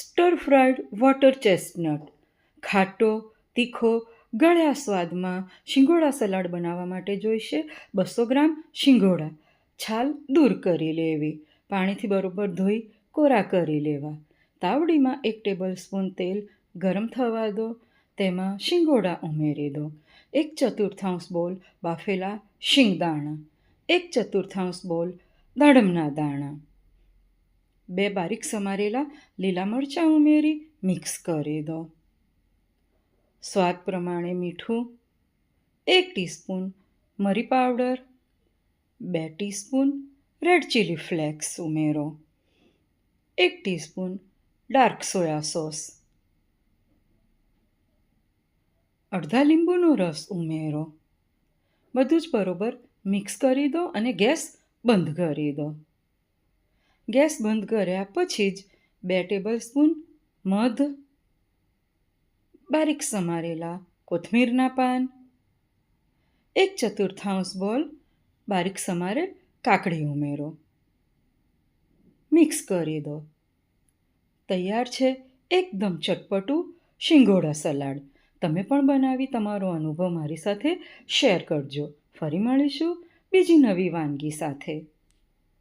સ્ટર fried water chestnut ખાટો, તીખો, ગળ્યા સ્વાદમાં શિંગોડા સલાડ બનાવવા માટે જોઈશે બસો ગ્રામ શિંગોડા છાલ દૂર કરી લેવી. પાણીથી બરોબર ધોઈ કોરા કરી લેવા. તાવડીમાં એક ટેબલ સ્પૂન તેલ ગરમ થવા દો. તેમાં શિંગોડા ઉમેરી દો. એક ચતુર્થાંશ બોલ બાફેલા શિંગદાણા. એક ચતુર્થાંશ બોલ દાડમના દાણા. બે બારીક સમારેલા લીલા મરચાં ઉમેરી મિક્સ કરી દો. સ્વાદ પ્રમાણે મીઠું એક ટીસ્પૂન મરી પાવડર, બે ટીસ્પૂન રેડ ચીલી ફ્લેક્સ ઉમેરો, એક ટીસ્પૂન ડાર્ક સોયા સોસ. અડધા લીંબુનો રસ ઉમેરો. બધું જ બરોબર મિક્સ કરી દો અને ગેસ બંધ કરી દો. ગેસ બંધ કર્યા પછી જ બે ટેબલ સ્પૂન મધ, બારીક સમારેલા કોથમીરના પાન, એક ચતુર્થાંશ બોલ બારીક સમારેલ કાકડી ઉમેરો. મિક્સ કરી દો. તૈયાર છે એકદમ ચટપટું શિંગોડા સલાડ. તમે પણ બનાવી તમારો અનુભવ મારી સાથે શેર કરજો. ફરી મળીશું બીજી નવી વાનગી સાથે.